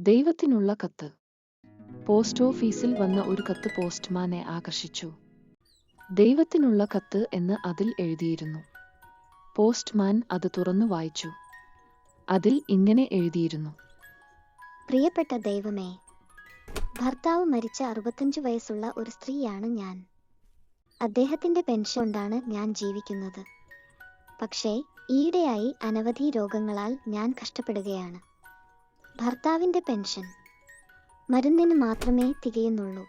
ദൈവത്തിനുള്ള കത്ത്. പോസ്റ്റ് ഓഫീസിൽ വന്ന ഒരു കത്ത് പോസ്റ്റ്മാനെ ആകർഷിച്ചു. ദൈവത്തിനുള്ള കത്ത് എന്ന് അതിൽ എഴുതിയിരുന്നു. പോസ്റ്റ്മാൻ അത് തുറന്നു വായിച്ചു. അതിൽ ഇങ്ങനെ എഴുതിയിരുന്നു. പ്രിയപ്പെട്ട ദൈവമേ ഭർത്താവ് മരിച്ച അറുപത്തഞ്ച് വയസ്സുള്ള ഒരു സ്ത്രീയാണ് ഞാൻ. അദ്ദേഹത്തിന്റെ പെൻഷൻ കൊണ്ടാണ് ഞാൻ ജീവിക്കുന്നത്. പക്ഷേ ഈയിടെയായി അനവധി രോഗങ്ങളാൽ ഞാൻ കഷ്ടപ്പെടുകയാണ്. ഭർത്താവിന്റെ പെൻഷൻ. മരുന്നിന് മാത്രമേ തികയുന്നുള്ളൂ.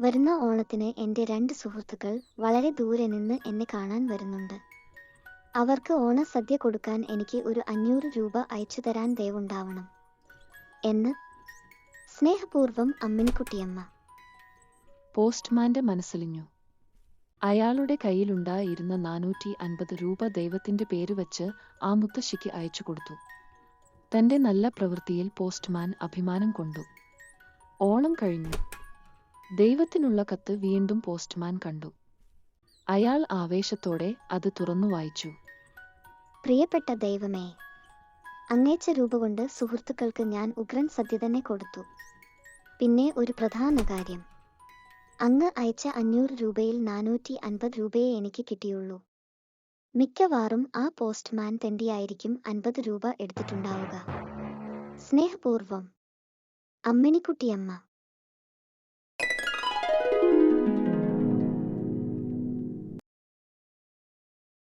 വരുന്ന ഓണത്തിന് എന്റെ രണ്ട് സുഹൃത്തുക്കൾ വളരെ ദൂരെ നിന്ന് എന്നെ കാണാൻ വരുന്നുണ്ട്. അവർക്ക് ഓണസദ്യ കൊടുക്കാൻ എനിക്ക് ഒരു അഞ്ഞൂറ് രൂപ അയച്ചു തരാൻ ദയവുണ്ടാവണം. എന്ന് സ്നേഹപൂർവം അമ്മിനിക്കുട്ടിയമ്മ പോസ്റ്റ്മാന്റെ മനസ്സിലിഞ്ഞു. അയാളുടെ കയ്യിലുണ്ടായിരുന്ന നാനൂറ്റി അൻപത് രൂപ ദൈവത്തിന്റെ പേര് വച്ച് ആ മുത്തശ്ശിക്ക് അയച്ചു കൊടുത്തു. തന്റെ നല്ല പ്രവൃത്തിയിൽ പോസ്റ്റ്മാൻ അഭിമാനം കൊണ്ടു. ഓണം കഴിഞ്ഞു. ദൈവത്തിനുള്ള കത്ത് വീണ്ടും പോസ്റ്റ്മാൻ കണ്ടു. അയാൾ ആവേശത്തോടെ അത് തുറന്നു വായിച്ചു. പ്രിയപ്പെട്ട ദൈവമേ അങ്ങേച്ച രൂപകൊണ്ട് സുഹൃത്തുക്കൾക്ക് ഞാൻ ഉഗ്രൻ സദ്യ തന്നെ കൊടുത്തു. പിന്നെ ഒരു പ്രധാന കാര്യം. അങ്ങ് അയച്ച അഞ്ഞൂറ് രൂപയിൽ നാനൂറ്റി അൻപത് രൂപയെ എനിക്ക് കിട്ടിയുള്ളൂ. മിക്കവാറും ആ പോസ്റ്റ്മാൻ തെണ്ടിയായിരിക്കും അൻപത് രൂപ എടുത്തിട്ടുണ്ടാവുക. സ്നേഹപൂർവം. അമ്മിണിക്കുട്ടിയമ്മ.